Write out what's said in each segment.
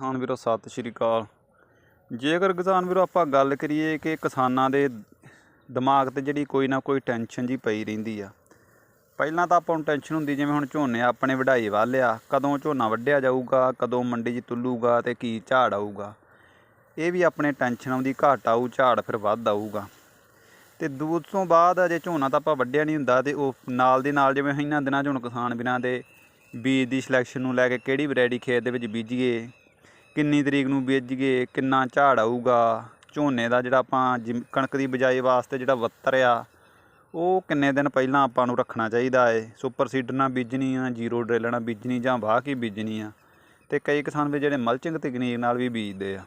ਕਿਸਾਨ ਵੀਰੋ, ਸਤਿ ਸ਼੍ਰੀ ਅਕਾਲ। ਜੇਕਰ ਕਿਸਾਨ ਵੀਰੋ, ਆਪਾਂ ਗੱਲ ਕਰੀਏ ਕਿ ਕਿਸਾਨਾਂ ਦੇ ਦਿਮਾਗ ਤੇ ਜਿਹੜੀ ਕੋਈ ਨਾ ਕੋਈ ਟੈਨਸ਼ਨ ਜੀ ਪਈ ਰਹਿੰਦੀ ਆ। ਪਹਿਲਾਂ ਤਾਂ ਆਪਾਂ ਨੂੰ ਟੈਨਸ਼ਨ ਹੁੰਦੀ, ਜਿਵੇਂ ਹੁਣ ਝੋਨੇ ਆਪਣੇ ਵਢਾਈ ਵੱਲ ਆ, ਕਦੋਂ ਝੋਨਾ ਵੱਢਿਆ ਜਾਊਗਾ, ਕਦੋਂ ਮੰਡੀ 'ਚ ਤੁੱਲੂਗਾ ਤੇ ਕੀ ਝਾੜ ਆਊਗਾ। ਇਹ ਵੀ ਆਪਣੇ ਟੈਨਸ਼ਨ ਆਉਂਦੀ, ਘਾਟ ਆਊ, ਝਾੜ ਫਿਰ ਵੱਧ ਆਊਗਾ। ਤੇ ਦੂਰ ਤੋਂ ਬਾਅਦ ਅਜੇ ਝੋਨਾ ਤਾਂ ਆਪਾਂ ਵੱਢਿਆ ਨਹੀਂ ਹੁੰਦਾ ਤੇ ਉਹ ਨਾਲ ਦੀ ਨਾਲ ਜਿਵੇਂ ਇਹਨਾਂ ਦਿਨਾਂ 'ਚ ਹੁਣ ਕਿਸਾਨ ਵੀਰਾਂ ਦੇ ਬੀਜ ਦੀ ਸਿਲੈਕਸ਼ਨ ਨੂੰ ਲੈ ਕੇ ਕਿਹੜੀ ਵੈਰਾਈਟੀ ਖੇਤ ਦੇ ਵਿੱਚ ਬੀਜੀਏ ਕਿੰਨੀ ਤਰੀਕ ਨੂੰ ਬੀਜੀਏ ਕਿੰਨਾ ਝਾੜ ਆਊਗਾ, ਝੋਨੇ ਦਾ ਜਿਹੜਾ ਆਪਾਂ ਜਿਮ- ਕਣਕ ਦੀ ਬਿਜਾਈ ਵਾਸਤੇ ਜਿਹੜਾ ਵੱਤਰ ਆ, ਉਹ ਕਿੰਨੇ ਦਿਨ ਪਹਿਲਾਂ ਆਪਾਂ ਨੂੰ ਰੱਖਣਾ ਚਾਹੀਦਾ ਏ? ਸੁਪਰ ਸੀਡਰ ਨਾਲ ਬੀਜਣੀ ਆ, ਜ਼ੀਰੋ ਡਰਿਲ ਨਾਲ ਬੀਜਣੀ ਜਾਂ ਵਾਹ ਕੇ ਬੀਜਣੀ ਆ? ਤੇ ਕਈ ਕਿਸਾਨ ਵੀ ਜਿਹੜੇ ਮਲਚਿੰਗ ਤਕਨੀਕ ਨਾਲ ਵੀ ਬੀਜਦੇ ਆ।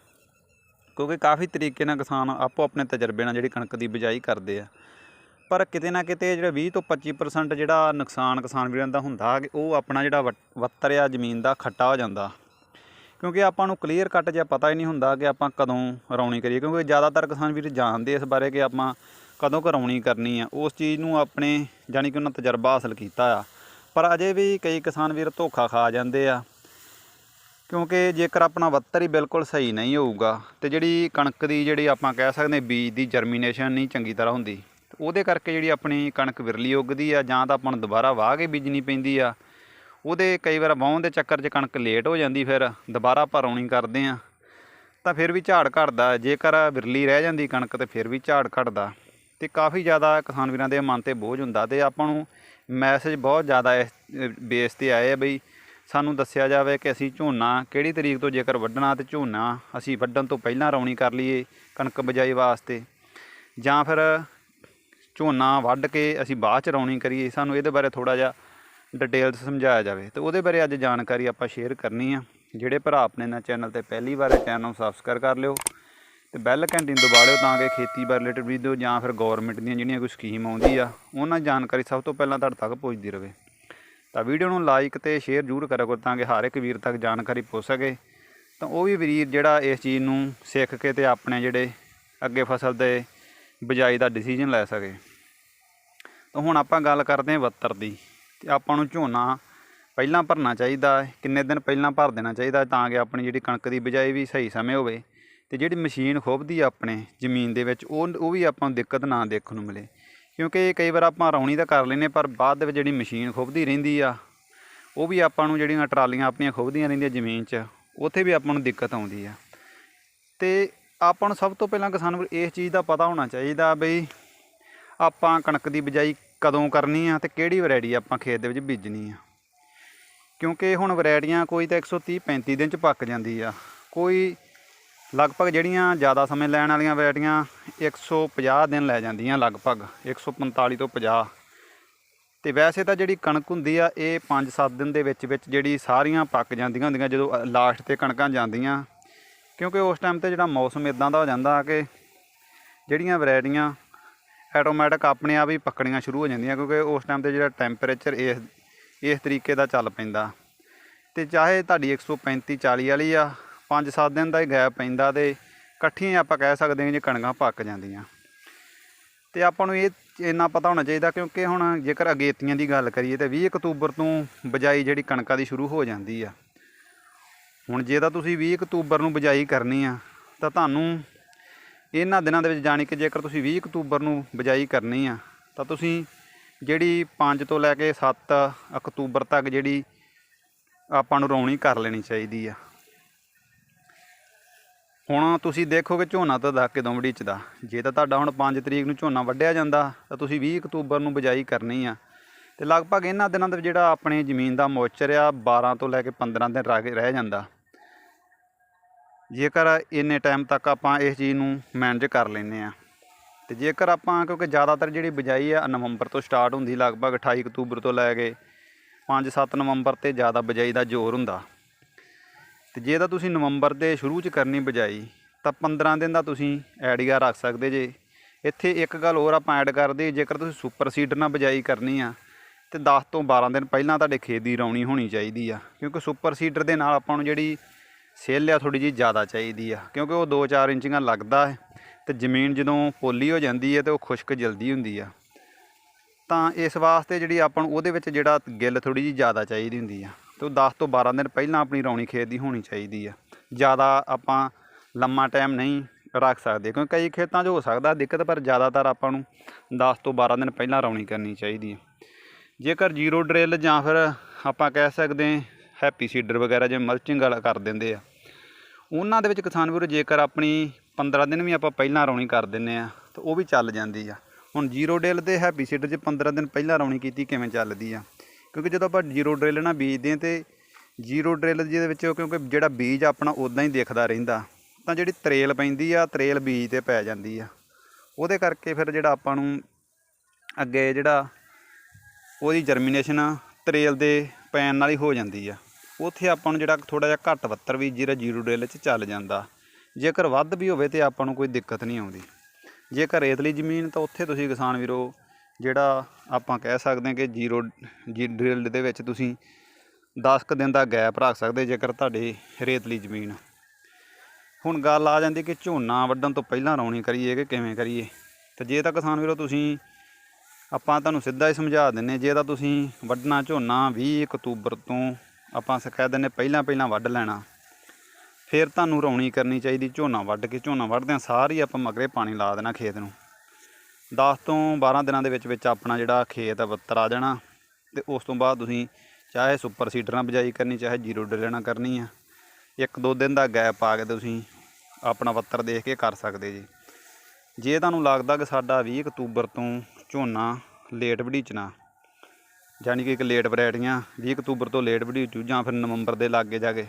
ਕਿਉਂਕਿ ਕਾਫੀ ਤਰੀਕੇ ਨਾਲ ਕਿਸਾਨ ਆਪੋ, ਆਪਣੇ ਤਜਰਬੇ ਨਾਲ ਜਿਹੜੀ ਕਣਕ ਦੀ ਬਿਜਾਈ ਕਰਦੇ ਆ। ਪਰ ਕਿਤੇ ਨਾ ਕਿਤੇ ਜਿਹੜਾ 20 ਤੋਂ 25% ਜਿਹੜਾ ਨੁਕਸਾਨ ਕਿਸਾਨ ਵੀਰਾਂ ਦਾ ਹੁੰਦਾ ਕਿ ਉਹ ਆਪਣਾ ਜਿਹੜਾ ਵੱਟ- ਵੱਤਰ ਆ, ਜ਼ਮੀਨ ਦਾ ਖੱਟਾ ਹੋ ਜਾਂਦਾ। ਕਿਉਂਕਿ ਆਪਾਂ ਨੂੰ ਕਲੀਅਰ ਕੱਟ ਜਿਹਾ ਪਤਾ ਹੀ ਨਹੀਂ ਹੁੰਦਾ ਕਿ ਆਪਾਂ ਕਦੋਂ ਰੌਣੀ ਕਰੀਏ, ਕਿਉਂਕਿ ਜ਼ਿਆਦਾਤਰ ਕਿਸਾਨ ਵੀਰ ਜਾਣਦੇ ਇਸ ਬਾਰੇ ਕਿ ਆਪਾਂ ਕਦੋਂ ਕਰੌਣੀ ਕਰਨੀ ਆ। ਉਸ ਚੀਜ਼ ਨੂੰ ਆਪਣੇ ਜਾਣੀ ਕਿ ਉਹਨਾਂ ਤਜਰਬਾ ਹਾਸਲ ਕੀਤਾ ਆ। ਪਰ ਅਜੇ ਵੀ ਕਈ ਕਿਸਾਨ ਵੀਰ ਧੋਖਾ ਖਾ ਜਾਂਦੇ ਆ, ਕਿਉਂਕਿ ਜੇਕਰ ਆਪਣਾ ਵੱਤਰ ਹੀ ਬਿਲਕੁਲ ਸਹੀ ਨਹੀਂ ਹੋਊਗਾ ਤੇ ਜਿਹੜੀ ਕਣਕ ਦੀ ਜਿਹੜੀ ਆਪਾਂ ਕਹਿ ਸਕਦੇ ਬੀਜ ਦੀ ਜਰਮੀਨੇਸ਼ਨ ਨਹੀਂ ਚੰਗੀ ਤਰ੍ਹਾਂ ਹੁੰਦੀ, ਉਹਦੇ ਕਰਕੇ ਜਿਹੜੀ ਆਪਣੀ ਕਣਕ ਵਿਰਲੀ ਉੱਗਦੀ ਆ ਜਾਂ ਤਾਂ ਆਪਾਂ ਨੂੰ ਦੁਬਾਰਾ ਵਾਹ ਕੇ ਬੀਜਣੀ ਪੈਂਦੀ ਆ। ਉਹਦੇ ਕਈ ਵਾਰ ਵਾਹੁਣ ਦੇ ਚੱਕਰ 'ਚ ਕਣਕ ਲੇਟ ਹੋ ਜਾਂਦੀ, ਫਿਰ ਦੁਬਾਰਾ ਭਰੌਣੀ ਕਰਦੇ ਆ ਤਾਂ ਫਿਰ ਵੀ ਝਾੜ ਘਟਦਾ, ਜੇਕਰ ਵਿਰਲੀ ਰਹਿ ਜਾਂਦੀ ਕਣਕ ਤੇ ਫਿਰ ਵੀ ਝਾੜ ਘਟਦਾ। ਤੇ ਕਾਫੀ ਜ਼ਿਆਦਾ ਕਿਸਾਨ ਵੀਰਾਂ ਦੇ ਮਨ ਤੇ ਬੋਝ ਹੁੰਦਾ ਤੇ ਆਪਾਂ ਨੂੰ ਮੈਸੇਜ ਬਹੁਤ ਜ਼ਿਆਦਾ ਇਸ ਬੇਸ ਤੇ ਆਏ ਆ ਬਈ, ਸਾਨੂੰ ਦੱਸਿਆ ਜਾਵੇ ਕਿ ਅਸੀਂ ਝੋਨਾ ਕਿਹੜੀ ਤਰੀਕ ਤੋਂ ਜੇਕਰ ਵੱਢਣਾ ਤੇ ਝੋਨਾ ਅਸੀਂ ਵੱਢਣ ਤੋਂ ਪਹਿਲਾਂ ਰੌਣੀ ਕਰ ਲਈਏ ਕਣਕ ਬਜਾਈ ਵਾਸਤੇ। ਜਾਂ ਫਿਰ ਝੋਨਾ ਵੱਢ ਕੇ ਅਸੀਂ ਬਾਅਦ ਚ ਰੌਣੀ ਕਰੀਏ, ਸਾਨੂੰ ਇਹਦੇ ਬਾਰੇ ਥੋੜਾ ਜਿਹਾ ਡਿਟੇਲਸ ਸਮਝਾਇਆ ਜਾਵੇ। ਤੇ ਉਹਦੇ ਬਾਰੇ ਅੱਜ ਜਾਣਕਾਰੀ ਆਪਾਂ ਸ਼ੇਅਰ ਕਰਨੀ ਆ। ਜਿਹੜੇ ਭਰਾ ਆਪਣੇ ਨਾਲ ਚੈਨਲ ਤੇ ਪਹਿਲੀ ਵਾਰ ਚੈਨਲ ਨੂੰ ਸਬਸਕ੍ਰਾਈਬ ਕਰ ਲਿਓ। ਤੇ ਬੈਲ ਘੰਟੀ ਨੂੰ ਦਬਾ ਲਿਓ ਤਾਂ ਕਿ ਖੇਤੀ ਬਾਰੇ ਰਿਲੇਟਡ ਵੀਡੀਓ ਜਾਂ ਫਿਰ ਗਵਰਨਮੈਂਟ ਦੀਆਂ ਜਿਹੜੀਆਂ ਕੋਈ ਸਕੀਮ ਆਉਂਦੀ ਆ, ਉਹਨਾਂ ਦੀ ਜਾਣਕਾਰੀ ਸਭ ਤੋਂ ਪਹਿਲਾਂ ਤੁਹਾਡੇ ਤੱਕ ਪਹੁੰਚਦੀ ਰਹੇ ਤਾਂ ਵੀਡੀਓ ਨੂੰ ਲਾਈਕ ਤੇ ਸ਼ੇਅਰ ਜ਼ਰੂਰ ਕਰਿਆ ਕਰੋ ਤਾਂ ਕਿ ਹਰ ਇੱਕ ਵੀਰ ਤੱਕ ਜਾਣਕਾਰੀ ਪਹੁੰਚ ਸਕੇ। ਤਾਂ ਉਹ ਵੀ ਵੀਰ ਜਿਹੜਾ ਇਸ ਚੀਜ਼ ਨੂੰ ਸਿੱਖ ਕੇ ਤੇ ਆਪਣੇ ਜਿਹੜੇ ਅੱਗੇ ਫਸਲ ਦੇ ਬਿਜਾਈ ਦਾ ਡਿਸੀਜਨ ਲੈ ਸਕੇ। ਤਾਂ ਹੁਣ ਆਪਾਂ ਗੱਲ ਕਰਦੇ ਹਾਂ ਵੱਤਰ ਦੀ। ਤੇ ਆਪਾਂ ਨੂੰ ਝੋਨਾ ਪਹਿਲਾਂ ਭਰਨਾ ਚਾਹੀਦਾ ਹੈ ਕਿੰਨੇ ਦਿਨ ਪਹਿਲਾਂ ਭਰ ਦੇਣਾ ਚਾਹੀਦਾ ਤਾਂ ਕਿ ਆਪਣੀ ਜਿਹੜੀ ਕਣਕ ਦੀ ਬਿਜਾਈ ਵੀ ਸਹੀ ਸਮੇਂ ਹੋਵੇ ਤੇ ਜਿਹੜੀ ਮਸ਼ੀਨ ਖੋਬਦੀ ਆ ਆਪਣੇ ਜ਼ਮੀਨ ਦੇ ਵਿੱਚ, ਉਹ ਉਹ ਵੀ ਆਪਾਂ ਨੂੰ ਦਿੱਕਤ ਨਾ ਦੇਖਣ ਨੂੰ ਮਿਲੇ। ਕਿਉਂਕਿ ਕਈ ਵਾਰ ਆਪਾਂ ਰੌਣੀ ਤਾਂ ਕਰ ਲੈਨੇ ਪਰ ਬਾਅਦ ਦੇ ਵਿੱਚ ਜਿਹੜੀ ਮਸ਼ੀਨ ਖੋਬਦੀ ਰਹਿੰਦੀ ਆ, ਉਹ ਵੀ ਆਪਾਂ ਨੂੰ ਜਿਹੜੀਆਂ ਟਰਾਲੀਆਂ ਆਪਣੀਆਂ ਖੋਬਦੀਆਂ ਰਹਿੰਦੀਆਂ ਜ਼ਮੀਨ 'ਚ, ਉੱਥੇ ਵੀ ਆਪਾਂ ਨੂੰ ਦਿੱਕਤ ਆਉਂਦੀ ਆ। ਤੇ ਆਪਾਂ ਨੂੰ ਸਭ ਤੋਂ ਪਹਿਲਾਂ ਕਿਸਾਨ ਨੂੰ ਇਸ ਚੀਜ਼ ਦਾ ਪਤਾ ਹੋਣਾ ਚਾਹੀਦਾ ਬਈ ਆਪਾਂ ਕਣਕ ਦੀ ਬਿਜਾਈ ਕਦੋਂ ਕਰਨੀ ਆ ਤੇ ਕਿਹੜੀ ਵੈਰਾਈਟੀ ਆਪਾਂ ਖੇਤ ਦੇ ਵਿੱਚ ਬੀਜਣੀ ਆ। ਕਿਉਂਕਿ ਹੁਣ ਵੈਰਾਈਟੀਆਂ ਕੋਈ ਤਾਂ 130 35 ਦਿਨ ਚ ਪੱਕ ਜਾਂਦੀ ਆ। ਕੋਈ ਲਗਭਗ ਜਿਹੜੀਆਂ ਜ਼ਿਆਦਾ ਸਮੇਂ ਲੈਣ ਵਾਲੀਆਂ ਵੈਰਾਈਟੀਆਂ 150 ਦਿਨ ਲੈ ਜਾਂਦੀਆਂ ਲਗਭਗ 145 ਤੋਂ 50 ਤੇ ਵੈਸੇ ਤਾਂ ਜਿਹੜੀ ਕਣਕ ਹੁੰਦੀ ਆ, ਇਹ 5-7 ਦਿਨ ਦੇ ਵਿੱਚ ਵਿੱਚ ਜਿਹੜੀ ਸਾਰੀਆਂ ਪੱਕ ਜਾਂਦੀਆਂ ਹੁੰਦੀਆਂ ਜਦੋਂ ਲਾਸਟ ਤੇ ਕਣਕਾਂ ਜਾਂਦੀਆਂ। ਕਿਉਂਕਿ ਉਸ ਟਾਈਮ ਤੇ ਜਿਹੜਾ ਮੌਸਮ ਇਦਾਂ ਦਾ ਹੋ ਜਾਂਦਾ ਕਿ ਜਿਹੜੀਆਂ ਵੈਰਾਈਟੀਆਂ ਆਟੋਮੈਟਿਕ ਆਪਣੇ ਆਪ ਹੀ ਪੱਕਣੀਆਂ ਸ਼ੁਰੂ ਹੋ ਜਾਂਦੀਆਂ ਕਿਉਂਕਿ ਉਸ ਟਾਈਮ ਤੇ ਜਿਹੜਾ ਟੈਂਪਰੇਚਰ ਇਸ ਇਸ ਤਰੀਕੇ ਦਾ ਚੱਲ ਪੈਂਦਾ। ਤੇ ਚਾਹੇ ਤੁਹਾਡੀ 135 40 ਵਾਲੀ ਆ 5-7 ਦਿਨ ਦਾ ਹੀ ਗੈਪ ਪੈਂਦਾ ਤੇ ਇਕੱਠੀਆਂ ਆਪਾਂ ਕਹਿ ਸਕਦੇ ਹਾਂ ਜੇ ਕਣਕਾਂ ਪੱਕ ਜਾਂਦੀਆਂ। ਤੇ ਆਪਾਂ ਨੂੰ ਇਹ, ਇੰਨਾ ਪਤਾ ਹੋਣਾ ਚਾਹੀਦਾ ਕਿਉਂਕਿ ਹੁਣ ਜੇਕਰ ਅਗੇਤੀਆਂ ਦੀ ਗੱਲ ਕਰੀਏ ਤੇ 20 ਅਕਤੂਬਰ ਤੋਂ ਬਿਜਾਈ ਜਿਹੜੀ ਕਣਕਾਂ ਦੀ ਸ਼ੁਰੂ ਹੋ ਜਾਂਦੀ ਆ। ਹੁਣ ਜੇ ਤਾਂ ਤੁਸੀਂ 20 ਅਕਤੂਬਰ ਨੂੰ ਬਿਜਾਈ ਕਰਨੀ ਆ, ਤਾਂ ਤੁਹਾਨੂੰ ਇਹਨਾਂ ਦਿਨਾਂ ਦੇ ਵਿੱਚ ਜਾਣੀ ਕਿ ਜੇਕਰ ਤੁਸੀਂ 20 ਅਕਤੂਬਰ ਨੂੰ ਬਿਜਾਈ ਕਰਨੀ ਆ, ਤਾਂ ਤੁਸੀਂ ਜਿਹੜੀ 5 ਤੋਂ ਲੈ ਕੇ 7 ਅਕਤੂਬਰ ਤੱਕ ਜਿਹੜੀ ਆਪਾਂ ਨੂੰ ਰੌਣੀ ਕਰ ਲੈਣੀ ਚਾਹੀਦੀ ਆ। ਹੁਣ ਤੁਸੀਂ ਦੇਖੋਗੇ ਝੋਨਾ ਤਾਂ ਦਾ ਕਿਦੋਂ ਵੜੀਚਦਾ ਜੇ ਤਾਂ ਤੁਹਾਡਾ ਹੁਣ 5 ਤਰੀਕ ਨੂੰ ਝੋਨਾ ਵੱਢਿਆ ਜਾਂਦਾ, ਤਾਂ ਤੁਸੀਂ 20 ਅਕਤੂਬਰ ਨੂੰ ਬਿਜਾਈ ਕਰਨੀ ਆ। ਤੇ ਲਗਭਗ ਇਹਨਾਂ ਦਿਨਾਂ ਦੇ ਵਿੱਚ ਜਿਹੜਾ ਆਪਣੀ ਜ਼ਮੀਨ ਦਾ ਮੋਇਸਚਰ ਆ 12 ਤੋਂ ਲੈ ਕੇ 15 ਦਿਨ ਰਹਿ ਰਹਿ ਜਾਂਦਾ। ਜੇਕਰ ਇੰਨੇ ਟਾਈਮ ਤੱਕ ਆਪਾਂ ਇਸ ਚੀਜ਼ ਨੂੰ ਮੈਨੇਜ ਕਰ ਲੈਂਦੇ ਆ ਤੇ ਜੇਕਰ ਆਪਾਂ, ਕਿਉਂਕਿ ਜ਼ਿਆਦਾਤਰ ਜਿਹੜੀ ਬਿਜਾਈ ਆ, ਨਵੰਬਰ ਤੋਂ ਸਟਾਰਟ ਹੁੰਦੀ, ਲਗਭਗ 28 ਅਕਤੂਬਰ ਤੋਂ ਲੈ ਕੇ 5-7 ਨਵੰਬਰ ਤੇ ਜ਼ਿਆਦਾ ਬਿਜਾਈ ਦਾ ਜ਼ੋਰ ਹੁੰਦਾ। ਤੇ ਜੇ ਤਾਂ ਤੁਸੀਂ ਨਵੰਬਰ ਦੇ ਸ਼ੁਰੂ 'ਚ ਕਰਨੀ ਬਿਜਾਈ, ਤਾਂ 15 ਦਿਨ ਦਾ ਤੁਸੀਂ ਐਡੀਆ ਰੱਖ ਸਕਦੇ ਜੇ। ਇੱਥੇ ਇੱਕ ਗੱਲ ਹੋਰ ਆਪਾਂ ਐਡ ਕਰਦੇ ਜੇਕਰ ਤੁਸੀਂ ਸੁਪਰ ਸੀਡਰ ਨਾਲ ਬਿਜਾਈ ਕਰਨੀ ਆ, ਤੇ 10 ਤੋਂ 12 ਦਿਨ ਪਹਿਲਾਂ ਤੁਹਾਡੇ ਖੇਤ ਦੀ ਰੌਣੀ ਹੋਣੀ ਚਾਹੀਦੀ ਆ। ਕਿਉਂਕਿ ਸੁਪਰ ਸੀਡਰ ਦੇ ਨਾਲ ਆਪਾਂ ਨੂੰ ਜਿਹੜੀ ਸੇਲ ਆ ਥੋੜੀ ਜਿਹੀ ਜ਼ਿਆਦਾ ਚਾਹੀਦੀ ਆ, ਕਿਉਂਕਿ ਉਹ 2-4 ਇੰਚੀਆਂ ਲੱਗਦਾ ਹੈ ਤੇ ਜ਼ਮੀਨ ਜਦੋਂ ਪੋਲੀ ਹੋ ਜਾਂਦੀ ਹੈ ਤੇ ਉਹ ਖੁਸ਼ਕ ਜਲਦੀ ਹੁੰਦੀ ਆ। ਤਾਂ ਇਸ ਵਾਸਤੇ ਜਿਹੜੀ ਆਪਾਂ ਨੂੰ ਉਹਦੇ ਵਿੱਚ ਜਿਹੜਾ ਗਿੱਲ ਥੋੜੀ ਜਿਹੀ ਜ਼ਿਆਦਾ ਚਾਹੀਦੀ ਹੁੰਦੀ ਆ, ਤੇ ਉਹ 10 ਤੋਂ 12 ਦਿਨ ਪਹਿਲਾਂ ਆਪਣੀ ਰੌਣੀ ਖੇਤ ਦੀ ਹੋਣੀ ਚਾਹੀਦੀ ਆ। ਜ਼ਿਆਦਾ ਆਪਾਂ ਲੰਮਾ ਟਾਈਮ ਨਹੀਂ ਰੱਖ ਸਕਦੇ, ਕਿਉਂਕਿ ਕਈ ਖੇਤਾਂ 'ਚ ਹੋ ਸਕਦਾ ਦਿੱਕਤ, ਪਰ ਜ਼ਿਆਦਾਤਰ ਆਪਾਂ ਨੂੰ 10 ਤੋਂ 12 ਦਿਨ ਪਹਿਲਾਂ ਰੌਣੀ ਕਰਨੀ ਚਾਹੀਦੀ ਹੈ ਜੇਕਰ ਜ਼ੀਰੋ ਡਰਿਲ ਜਾਂ ਫਿਰ ਆਪਾਂ ਕਹਿ ਸਕਦੇ ਹੈਪੀ ਸੀਡਰ ਵਗੈਰਾ ਜਿਵੇਂ ਮਲਚਿੰਗ ਵਾਲਾ ਕਰ ਦਿੰਦੇ ਆ। ਉਹਨਾਂ ਦੇ ਵਿੱਚ ਕਿਸਾਨ ਵੀਰੋ ਜੇਕਰ ਆਪਣੀ 15 ਦਿਨ ਵੀ ਆਪਾਂ ਪਹਿਲਾਂ ਰੌਣੀ ਕਰ ਦਿੰਨੇ ਆ, ਤਾਂ ਉਹ ਵੀ ਚੱਲ ਜਾਂਦੀ ਆ। ਹੁਣ ਜ਼ੀਰੋ ਡਰਿਲ ਤੇ ਹੈਪੀ ਸੀਡਰ 'ਚ 15 ਦਿਨ ਪਹਿਲਾਂ ਰੌਣੀ ਕੀਤੀ ਕਿਵੇਂ ਚੱਲਦੀ ਆ? ਕਿਉਂਕਿ ਜਦੋਂ ਆਪਾਂ ਜ਼ੀਰੋ ਡਰਿਲ ਨਾਲ ਬੀਜਦੇ ਹਾਂ ਤੇ ਜ਼ੀਰੋ ਡਰਿਲ ਜਿਹਦੇ ਵਿੱਚ ਕਿਉਂਕਿ ਜਿਹੜਾ ਬੀਜ ਆਪਣਾ ਉਦਾਂ ਹੀ ਦਿਖਦਾ ਰਹਿੰਦਾ, ਤਾਂ ਜਿਹੜੀ ਤਰੇਲ ਪੈਂਦੀ ਆ, ਤਰੇਲ ਬੀਜ ਤੇ ਪੈ ਜਾਂਦੀ ਆ। ਉਹਦੇ ਕਰਕੇ ਫਿਰ ਜਿਹੜਾ ਆਪਾਂ ਨੂੰ ਅੱਗੇ ਜਿਹੜਾ ਉਹਦੀ ਜਰਮੀਨੇਸ਼ਨ ਤਰੇਲ ਦੇ ਪੈਣ ਨਾਲ ਹੀ ਹੋ ਜਾਂਦੀ ਆ। ਉੱਥੇ ਆਪਾਂ ਨੂੰ ਜਿਹੜਾ ਥੋੜਾ ਜਿਹਾ ਘੱਟ ਵੱਤਰ ਵੀ ਜਿਹੜਾ ਜ਼ੀਰੋ ਡਰਿਲ 'ਚ ਚੱਲ ਜਾਂਦਾ। ਜੇਕਰ ਵੱਧ ਵੀ ਹੋਵੇ ਤੇ ਆਪਾਂ ਨੂੰ ਕੋਈ ਦਿੱਕਤ ਨਹੀਂ ਆਉਂਦੀ। ਜੇਕਰ ਰੇਤਲੀ ਜ਼ਮੀਨ ਤਾਂ ਉੱਥੇ ਤੁਸੀਂ ਕਿਸਾਨ ਵੀਰੋ ਜਿਹੜਾ ਆਪਾਂ ਕਹਿ ਸਕਦੇ ਹਾਂ ਕਿ ਜ਼ੀਰੋ ਜੀ ਡਰਿਲ ਦੇ ਵਿੱਚ ਤੁਸੀਂ 10 ਕੁ ਦਿਨ ਦਾ ਗੈਪ ਰੱਖ ਸਕਦੇ ਜੇਕਰ ਤੁਹਾਡੀ ਰੇਤਲੀ ਜ਼ਮੀਨ। ਹੁਣ ਗੱਲ ਆ ਜਾਂਦੀ ਕਿ ਝੋਨਾ ਵੱਢਣ ਤੋਂ ਪਹਿਲਾਂ ਰੌਣੀ ਕਰੀਏ ਕਿ ਕਿਵੇਂ ਕਰੀਏ? ਤੇ ਜੇ ਤਾਂ ਕਿਸਾਨ ਵੀਰੋ ਤੁਸੀਂ ਆਪਾਂ ਤੁਹਾਨੂੰ ਸਿੱਧਾ ਹੀ ਸਮਝਾ ਦਿੰਨੇ ਜੇ ਤਾਂ ਤੁਸੀਂ ਵੱਢਣਾ ਝੋਨਾ 20 ਅਕਤੂਬਰ ਤੋਂ ਆਪਾਂ ਸ ਕਹਿ ਦਿੰਨੇ ਪਹਿਲਾਂ ਪਹਿਲਾਂ ਵੱਢ ਲੈਣਾ। ਫਿਰ ਤੁਹਾਨੂੰ ਰੌਣੀ ਕਰਨੀ ਚਾਹੀਦੀ, ਝੋਨਾ ਵੱਢ ਕੇ ਝੋਨਾ ਵੱਢਦਿਆਂ ਸਾਰੀ ਆਪਾਂ ਮਗਰੇ ਪਾਣੀ ਲਾ ਦੇਣਾ ਖੇਤ ਨੂੰ। 10 ਤੋਂ 12 ਦਿਨਾਂ ਦੇ ਵਿੱਚ ਵਿੱਚ ਆਪਣਾ ਜਿਹੜਾ ਖੇਤ ਆ ਬੱਤਰ ਆ ਜਾਣਾ। ਤੇ ਉਸ ਤੋਂ ਬਾਅਦ ਤੁਸੀਂ ਚਾਹੇ ਸੁਪਰ ਸੀਡਰ ਨਾਲ ਬਿਜਾਈ ਕਰਨੀ, ਚਾਹੇ ਜ਼ੀਰੋ ਡਰਿਲ ਨਾਲ ਕਰਨੀ ਆ। ਇੱਕ ਦੋ ਦਿਨ ਦਾ ਗੈਪ ਪਾ ਕੇ ਤੁਸੀਂ ਆਪਣਾ ਬੱਤਰ ਦੇਖ ਕੇ ਕਰ ਸਕਦੇ ਜੀ। ਜੇ ਤੁਹਾਨੂੰ ਲੱਗਦਾ ਕਿ ਸਾਡਾ 20 ਅਕਤੂਬਰ ਤੋਂ ਝੋਨਾ ਲੇਟ ਵੜੀਚਣਾ ਯਾਨੀ ਕਿ ਇੱਕ ਲੇਟ ਵੈਰਾਈਟੀਆਂ 20 ਅਕਤੂਬਰ ਤੋਂ ਲੇਟ ਵੜੀਚੂ ਜਾਂ ਫਿਰ ਨਵੰਬਰ ਦੇ ਲਾਗੇ ਜਾ ਕੇ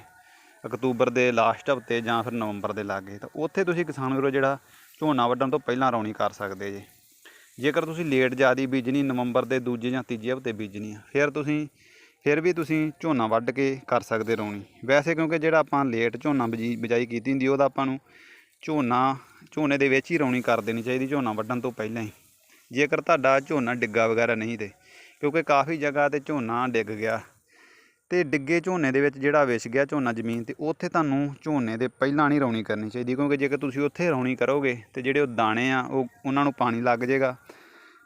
ਅਕਤੂਬਰ ਦੇ ਲਾਸਟ ਹਫ਼ਤੇ ਜਾਂ ਫਿਰ ਨਵੰਬਰ ਦੇ ਲਾਗੇ। ਤਾਂ ਉੱਥੇ ਤੁਸੀਂ ਕਿਸਾਨ ਵੀਰੋ ਜਿਹੜਾ ਝੋਨਾ ਵੱਢਣ ਤੋਂ ਪਹਿਲਾਂ ਰੌਣੀ ਕਰ ਸਕਦੇ ਜੇ। ਜੇਕਰ ਤੁਸੀਂ ਲੇਟ ਜਿਆਦੀ ਬੀਜਣੀ, ਨਵੰਬਰ ਦੇ ਦੂਜੇ ਜਾਂ ਤੀਜੇ ਹਫ਼ਤੇ ਬੀਜਣੀ ਆ, ਫਿਰ ਤੁਸੀਂ, ਫਿਰ ਵੀ ਤੁਸੀਂ ਝੋਨਾ ਵੱਢ ਕੇ ਕਰ ਸਕਦੇ ਰੌਣੀ। ਵੈਸੇ ਕਿਉਂਕਿ ਜਿਹੜਾ ਆਪਾਂ ਲੇਟ ਝੋਨਾ ਬਜੀ, ਬਿਜਾਈ ਕੀਤੀ ਹੁੰਦੀ, ਉਹਦਾ ਆਪਾਂ ਨੂੰ ਝੋਨਾ, ਝੋਨੇ ਦੇ ਵਿੱਚ ਹੀ ਰੌਣੀ ਕਰ ਦੇਣੀ ਚਾਹੀਦੀ, ਝੋਨਾ ਵੱਢਣ ਤੋਂ ਪਹਿਲਾਂ ਹੀ। ਜੇਕਰ ਤੁਹਾਡਾ ਝੋਨਾ ਡਿੱਗਾ ਵਗੈਰਾ ਨਹੀਂ ਤੇ ਕਿਉਂਕਿ ਕਾਫੀ ਜਗ੍ਹਾ ਤੇ ਝੋਨਾ ਡਿੱਗ ਗਿਆ ਤੇ ਡਿੱਗੇ ਝੋਨੇ ਦੇ ਵਿੱਚ ਜਿਹੜਾ ਵਿਸ਼ ਗਿਆ ਝੋਨਾ ਜ਼ਮੀਨ ਤੇ ਉੱਥੇ ਤੁਹਾਨੂੰ ਝੋਨੇ ਦੇ ਪਹਿਲਾਂ ਨਹੀਂ ਰੌਣੀ ਕਰਨੀ ਚਾਹੀਦੀ ਕਿਉਂਕਿ ਜੇਕਰ ਤੁਸੀਂ ਉੱਥੇ ਰੌਣੀ ਕਰੋਗੇ ਤੇ ਜਿਹੜੇ ਉਹ ਦਾਣੇ ਆ, ਉਹ ਉਹਨਾਂ ਨੂੰ ਪਾਣੀ ਲੱਗ ਜਾਏਗਾ।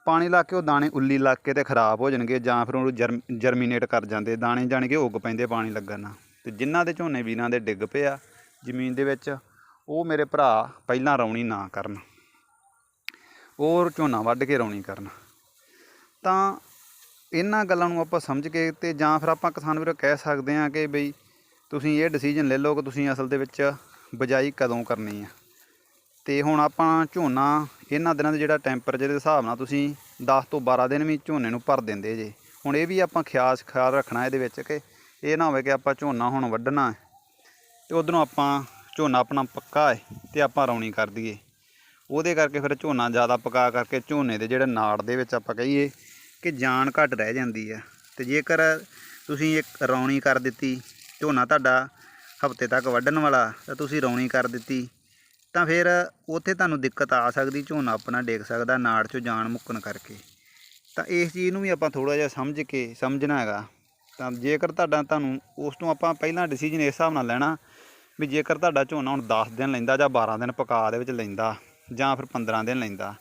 ਪਾਣੀ ਲੱਗ ਕੇ ਉਹ ਦਾਣੇ ਉੱਲੀ ਲੱਗ ਕੇ ਤੇ ਖਰਾਬ ਹੋ ਜਾਣਗੇ ਜਾਂ ਫਿਰ ਉਹਨੂੰ ਜਰਮ, ਜਰਮੀਨੇਟ ਕਰ ਜਾਂਦੇ, ਦਾਣੇ ਜਾਣ ਕੇ ਉੱਗ ਪੈਂਦੇ ਪਾਣੀ ਲੱਗਣ ਨਾਲ। ਤੇ ਜਿਨ੍ਹਾਂ ਦੇ ਝੋਨੇ ਵੀਰਾਂ ਦੇ ਡਿੱਗ ਪਿਆ ਜ਼ਮੀਨ ਦੇ ਵਿੱਚ, ਉਹ ਮੇਰੇ ਭਰਾ ਪਹਿਲਾਂ ਰੌਣੀ ਨਾ ਕਰਨ। ਉਹ ਝੋਨਾ ਵੱਢ ਕੇ ਰੌਣੀ ਕਰਨ। ਤਾਂ ਇਹਨਾਂ ਗੱਲਾਂ ਨੂੰ ਆਪਾਂ ਸਮਝ ਕੇ ਤੇ ਜਾਂ ਫਿਰ ਆਪਾਂ ਕਿਸਾਨ ਵੀਰੋ ਕਹਿ ਸਕਦੇ ਹਾਂ ਕਿ ਬਈ ਤੁਸੀਂ ਇਹ ਡਿਸੀਜਨ ਲੈ ਲਓ ਕਿ ਤੁਸੀਂ ਅਸਲ ਦੇ ਵਿੱਚ ਬਜਾਈ ਕਦੋਂ ਕਰਨੀ ਆ। ਤੇ ਹੁਣ ਆਪਾਂ ਝੋਨਾ ਇਹਨਾਂ ਦਿਨਾਂ ਦੇ ਜਿਹੜਾ ਟੈਂਪਰੇਚਰ ਦੇ ਹਿਸਾਬ ਨਾਲ ਤੁਸੀਂ 10 ਤੋਂ 12 ਦਿਨ ਵੀ ਝੋਨੇ ਨੂੰ ਭਰ ਦਿੰਦੇ ਜੇ। ਹੁਣ ਇਹ ਵੀ ਆਪਾਂ ਖਿਆਲ ਖਿਆਲ ਰੱਖਣਾ ਇਹਦੇ ਵਿੱਚ ਕਿ ਇਹ ਨਾ ਹੋਵੇ ਕਿ ਆਪਾਂ ਝੋਨਾ ਹੁਣ ਵੱਢਣਾ ਹੈ ਤੇ ਉਧਰੋਂ ਆਪਾਂ ਝੋਨਾ ਆਪਣਾ ਪੱਕਾ ਹੈ ਤੇ ਆਪਾਂ ਰੌਣੀ ਕਰ ਦਈਏ। ਉਹਦੇ ਕਰਕੇ ਫਿਰ ਝੋਨਾ ਜ਼ਿਆਦਾ ਪਕਾ ਕਰਕੇ ਝੋਨੇ ਦੇ ਜਿਹੜੇ ਨਾੜ ਦੇ ਵਿੱਚ ਆਪਾਂ ਕਹੀਏ ਕਿ ਜਾਨ ਘੱਟ ਰਹਿ ਜਾਂਦੀ ਆ। ਤੇ ਜੇਕਰ ਤੁਸੀਂ ਇੱਕ ਰੌਣੀ ਕਰ ਦਿੱਤੀ, ਝੋਨਾ ਤੁਹਾਡਾ ਹਫ਼ਤੇ ਤੱਕ ਵੱਢਣ ਵਾਲਾ, ਤਾਂ ਤੁਸੀਂ ਰੌਣੀ ਕਰ ਦਿੱਤੀ, ਤਾਂ ਫਿਰ ਉੱਥੇ ਤੁਹਾਨੂੰ ਦਿੱਕਤ ਆ ਸਕਦੀ, ਝੋਨਾ ਆਪਣਾ ਡੇਕ ਸਕਦਾ ਨਾੜ 'ਚੋਂ ਜਾਨ ਮੁੱਕਣ ਕਰਕੇ। ਤਾਂ ਇਸ ਚੀਜ਼ ਨੂੰ ਵੀ ਆਪਾਂ ਥੋੜਾ ਜਿਹਾ ਸਮਝ ਕੇ ਸਮਝਣਾ ਹੈਗਾ। ਤਾਂ ਜੇਕਰ ਤੁਹਾਡਾ ਤੁਹਾਨੂੰ, ਉਸ ਤੋਂ ਆਪਾਂ ਪਹਿਲਾਂ ਡਿਸੀਜਨ ਇਸ ਹਿਸਾਬ ਨਾਲ ਲੈਣਾ ਵੀ ਜੇਕਰ ਤੁਹਾਡਾ ਝੋਨਾ ਹੁਣ 10 ਦਿਨ ਲੈਂਦਾ ਜਾਂ 12 ਦਿਨ ਪਕਾ ਦੇ ਵਿੱਚ ਲੈਂਦਾ ਜਾਂ ਫਿਰ 15 ਦਿਨ ਲੈਂਦਾ,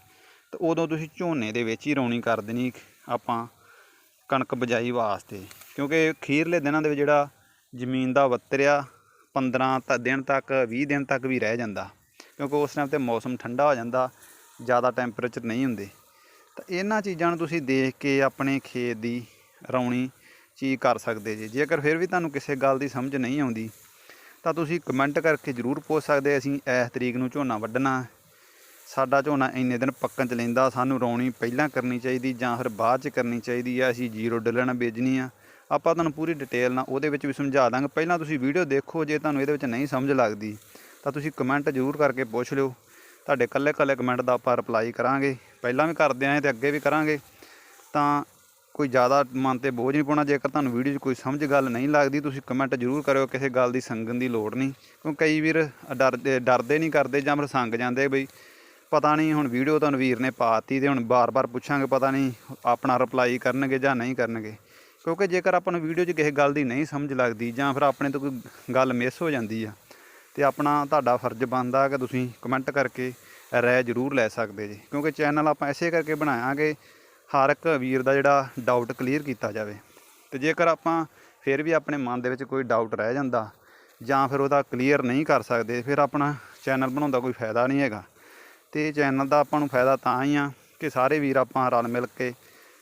ਤਾਂ ਉਦੋਂ ਤੁਸੀਂ ਝੋਨੇ ਦੇ ਵਿੱਚ ਹੀ ਰੌਣੀ ਕਰ ਦੇਣੀ। ਆਪਾਂ ਕਣਕ ਬਜਾਈ ਵਾਸਤੇ। ਕਿਉਂਕਿ ਖੀਰਲੇ ਦਿਨਾਂ ਦੇ ਵਿੱਚ ਜਿਹੜਾ ਜ਼ਮੀਨ ਦਾ ਵਤਰਿਆ 15 ਤ ਦਿਨ ਤੱਕ 20 ਦਿਨ ਤੱਕ ਵੀ ਰਹਿ ਜਾਂਦਾ। ਕਿਉਂਕਿ ਉਸ ਟਾਈਮ ਤੇ ਮੌਸਮ ਠੰਡਾ ਹੋ ਜਾਂਦਾ, ਜ਼ਿਆਦਾ ਟੈਂਪਰੇਚਰ ਨਹੀਂ ਹੁੰਦੇ। ਤਾਂ ਇਹਨਾਂ ਚੀਜ਼ਾਂ ਨੂੰ ਤੁਸੀਂ ਦੇਖ ਕੇ ਆਪਣੇ ਖੇਤ ਦੀ ਰੌਣੀ ਚੀਜ਼ ਕਰ ਸਕਦੇ ਜੀ। ਜੇਕਰ ਫਿਰ ਵੀ ਤੁਹਾਨੂੰ ਕਿਸੇ ਗੱਲ ਦੀ ਸਮਝ ਨਹੀਂ ਆਉਂਦੀ, ਤਾਂ ਤੁਸੀਂ ਕਮੈਂਟ ਕਰਕੇ ਜ਼ਰੂਰ ਪੁੱਛ ਸਕਦੇ ਅਸੀਂ ਇਸ ਤਰੀਕ ਨੂੰ ਝੋਨਾ ਵੱਢਣਾ ਸਾਡਾ ਝੋਨਾ ਇੰਨੇ ਦਿਨ ਪੱਕਣ ਚ ਲੈਂਦਾ, ਸਾਨੂੰ ਰੌਣੀ ਪਹਿਲਾਂ ਕਰਨੀ ਚਾਹੀਦੀ ਜਾਂ ਫਿਰ ਬਾਅਦ ਚ ਕਰਨੀ ਚਾਹੀਦੀ ਆ, ਅਸੀਂ ਜ਼ੀਰੋ ਡਿਲਣ ਵੇਚਣੀ ਆ। ਆਪਾਂ ਤੁਹਾਨੂੰ ਪੂਰੀ ਡਿਟੇਲ ਨਾਲ ਉਹਦੇ ਵਿੱਚ ਵੀ ਸਮਝਾ ਦਾਂਗੇ। ਪਹਿਲਾਂ ਤੁਸੀਂ ਵੀਡੀਓ ਦੇਖੋ, ਜੇ ਤੁਹਾਨੂੰ ਇਹਦੇ ਵਿੱਚ ਨਹੀਂ ਸਮਝ ਲੱਗਦੀ, ਤਾਂ ਤੁਸੀਂ ਕਮੈਂਟ ਜ਼ਰੂਰ ਕਰਕੇ ਪੁੱਛ ਲਿਓ। ਤੁਹਾਡੇ ਇਕੱਲੇ ਇਕੱਲੇ ਕਮੈਂਟ ਦਾ ਆਪਾਂ ਰਿਪਲਾਈ ਕਰਾਂਗੇ। ਪਹਿਲਾਂ ਵੀ ਕਰਦੇ ਆਏ ਤੇ ਅੱਗੇ ਵੀ ਕਰਾਂਗੇ। ਤਾਂ ਕੋਈ ਜ਼ਿਆਦਾ ਮਨ ਤੇ ਬੋਝ ਨਹੀਂ ਪਾਉਣਾ। ਜੇਕਰ ਤੁਹਾਨੂੰ ਵੀਡੀਓ 'ਚ ਕੋਈ ਸਮਝ ਗੱਲ ਨਹੀਂ ਲੱਗਦੀ, ਤੁਸੀਂ ਕਮੈਂਟ ਜ਼ਰੂਰ ਕਰਿਓ, ਕਿਸੇ ਗੱਲ ਦੀ ਸੰਗਣ ਦੀ ਲੋੜ ਨਹੀਂ। ਕਿਉਂਕਿ ਕਈ ਵੀਰ ਡਰਦੇ ਡਰਦੇ ਨਹੀਂ ਕਰਦੇ ਜਾਂ ਫਿਰ ਸੰਗ ਜਾਂਦੇ ਬਈ ਪਤਾ ਨਹੀਂ, ਹੁਣ ਵੀਡੀਓ ਤੁਹਾਨੂੰ ਵੀਰ ਨੇ ਪਾਤੀ ਤੇ ਹੁਣ ਬਾਰ-ਬਾਰ ਪੁੱਛਾਂਗੇ, ਪਤਾ ਨਹੀਂ ਆਪਣਾ ਰਿਪਲਾਈ ਕਰਨਗੇ ਜਾਂ ਨਹੀਂ ਕਰਨਗੇ। ਕਿਉਂਕਿ ਜੇਕਰ ਆਪਾਂ ਨੂੰ ਵੀਡੀਓ 'ਚ ਕਿਸੇ ਗੱਲ ਦੀ ਨਹੀਂ ਸਮਝ ਲੱਗਦੀ ਜਾਂ ਫਿਰ ਆਪਣੇ ਤੋਂ ਕੋਈ ਗੱਲ ਮਿਸ ਹੋ ਜਾਂਦੀ ਆ, ਤੇ ਆਪਣਾ ਤੁਹਾਡਾ ਫਰਜ਼ ਬਣਦਾ ਕਿ ਤੁਸੀਂ ਕਮੈਂਟ ਕਰਕੇ ਰਾਏ ਜ਼ਰੂਰ ਲੈ ਸਕਦੇ ਜੀ। ਕਿਉਂਕਿ ਚੈਨਲ ਆਪਾਂ ਐਸੇ ਕਰਕੇ ਬਣਾਇਆ ਕਿ ਹਰ ਇੱਕ ਵੀਰ ਦਾ ਜਿਹੜਾ ਡਾਊਟ ਕਲੀਅਰ ਕੀਤਾ ਜਾਵੇ। ਤੇ ਜੇਕਰ ਆਪਾਂ ਫਿਰ ਵੀ ਆਪਣੇ ਮਨ ਦੇ ਵਿੱਚ ਕੋਈ ਡਾਊਟ ਰਹਿ ਜਾਂਦਾ ਜਾਂ ਫਿਰ ਉਹਦਾ ਕਲੀਅਰ ਨਹੀਂ ਕਰ ਸਕਦੇ, ਫਿਰ ਆਪਣਾ ਚੈਨਲ ਬਣਾਉਣ ਦਾ ਕੋਈ ਫਾਇਦਾ ਨਹੀਂ ਹੈਗਾ। ਤੇ ਚੈਨਲ ਦਾ ਆਪਾਂ ਨੂੰ ਫਾਇਦਾ ਤਾਂ ਹੀ ਆ ਕਿ ਸਾਰੇ ਵੀਰ ਆਪਾਂ ਰਲ ਮਿਲ ਕੇ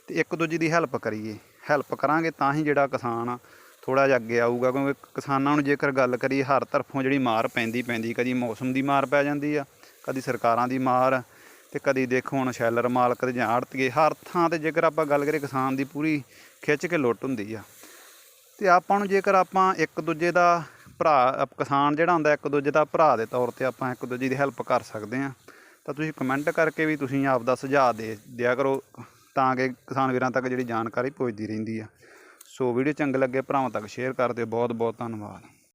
ਤੇ ਇੱਕ ਦੂਜੇ ਦੀ ਹੈਲਪ ਕਰੀਏ। ਹੈਲਪ ਕਰਾਂਗੇ ਤਾਂ ਹੀ ਜਿਹੜਾ ਕਿਸਾਨ ਆ ਥੋੜਾ ਜਿਹਾ ਅੱਗੇ ਆਊਗਾ, ਕਿਉਂਕਿ ਕਿਸਾਨਾਂ ਨੂੰ ਜੇਕਰ ਗੱਲ ਕਰੀਏ, ਹਰ ਤਰਫੋਂ ਜਿਹੜੀ ਮਾਰ ਪੈਂਦੀ ਪੈਂਦੀ, ਕਦੀ ਮੌਸਮ ਦੀ ਮਾਰ ਪੈ ਜਾਂਦੀ ਆ, ਕਦੀ ਸਰਕਾਰਾਂ ਦੀ ਮਾਰ, ਤੇ ਕਦੀ ਦੇਖੋ ਹੁਣ ਸ਼ੈਲਰ ਮਾਲਕ ਦੇ ਜਾਂ ਆੜਤੀਏ ਹਰ ਥਾਂ ਤੇ ਜੇਕਰ ਆਪਾਂ ਗੱਲ ਕਰੀਏ, ਕਿਸਾਨ ਦੀ ਪੂਰੀ ਖਿੱਚ ਕੇ ਲੁੱਟ ਹੁੰਦੀ ਆ। ਤੇ ਆਪਾਂ ਨੂੰ ਜੇਕਰ ਆਪਾਂ ਇੱਕ ਦੂਜੇ ਦਾ ਭਰਾ, ਕਿਸਾਨ ਜਿਹੜਾ ਹੁੰਦਾ, ਇੱਕ ਦੂਜੇ ਦਾ ਭਰਾ ਦੇ ਤੌਰ ਤੇ ਆਪਾਂ ਇੱਕ ਦੂਜੇ ਦੀ ਹੈਲਪ ਕਰ ਸਕਦੇ ਆ। ਤਾਂ ਤੁਸੀਂ ਕਮੈਂਟ ਕਰਕੇ ਵੀ ਤੁਸੀਂ ਆਪ ਦਾ ਸੁਝਾਅ ਦੇ ਦਿਆ ਕਰੋ, ਤਾਂ ਕਿ ਕਿਸਾਨ ਵੀਰਾਂ ਤੱਕ ਜਿਹੜੀ ਜਾਣਕਾਰੀ ਪਹੁੰਚਦੀ ਰਹਿੰਦੀ ਆ। ਸੋ ਵੀਡੀਓ ਚੰਗੇ ਲੱਗੇ, ਭਰਾਵਾਂ ਤੱਕ ਸ਼ੇਅਰ ਕਰ ਦਿਓ। ਬਹੁਤ ਬਹੁਤ ਧੰਨਵਾਦ।